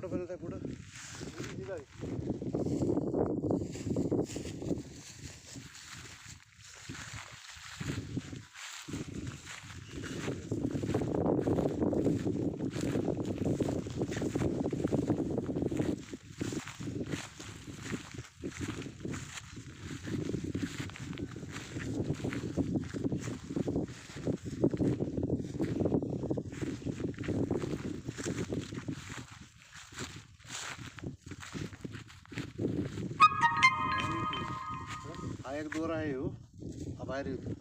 कुठं बनत आहे. पुढं एक दोर आहे हो. हा बाहेर येतो ते.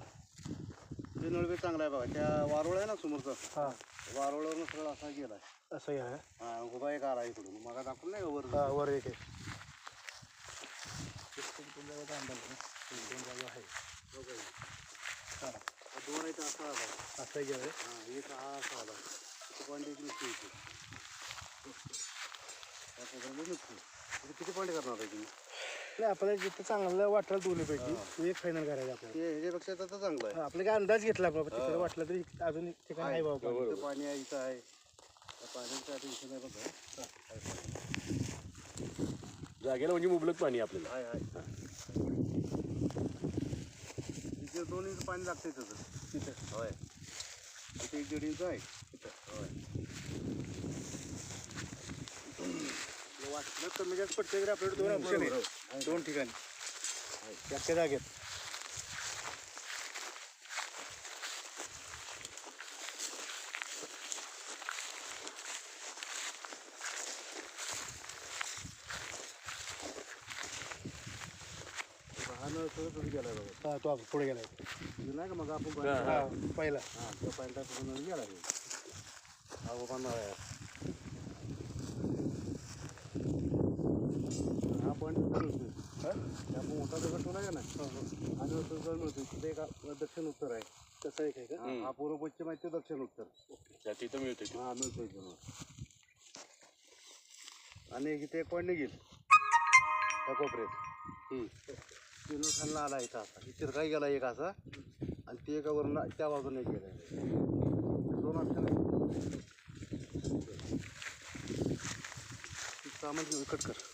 नळबे चांगला आहे बघा. त्या वारुळ आहे ना समोरचा? हा. वारुळावरून सरळ असा गेलाय असं आहे. हा उभा एक आला इकडून. मग दाखवलं नाही का वर हा वर एक आहे. हा दोर आहे असा आला असं हा एक हा असा आला. पॉईंट एक नुसते किती पॉईंट करणार आहे तुम्ही? नाही आपल्याला जिथं चांगलं वाटलं दोन्ही पैकी तो एक फायनल करायचा आपल्याला. ते ह्याच्यापेक्षा तर चांगलं आहे. हा, आपलं काय अंदाज घेतला बाबा तिकडे वाटलं तरी अजून एक ठिकाण आहे. बाबा इथं पाणी. आहे इथं आहे. त्या पाण्याचं आहे बघा जागेला म्हणजे मुबलक पाणी आहे आपल्याला. आहे आहे. तिथे दोन इंच पाणी लागते त्याचं तिथं. होय. इथे एक दीड इंच आहे. इथं होय. वाटलं कमी जास्त पडते तर आपल्याकडे दोन ऑप्शन आहे दोन ठिकाणी तो आपण पुढे गेला त्या मोठा दगड ठेवला का ना आणि मिळतो तिथे एक दक्षिण उत्तर आहे तसं एक आहे का? हा, पूर्व पश्चिम आहे ते दक्षिण उत्तर. तिथं मिळते हा इथून आणि इथे एक पॉईंट निघेल? त्या कोपऱ्यात. तीन खालला आला इथं असा काय गेला एक असा आणि ते एका वरून त्या बाजूने एक गेला. दोन ऑप्शन सामान कट कर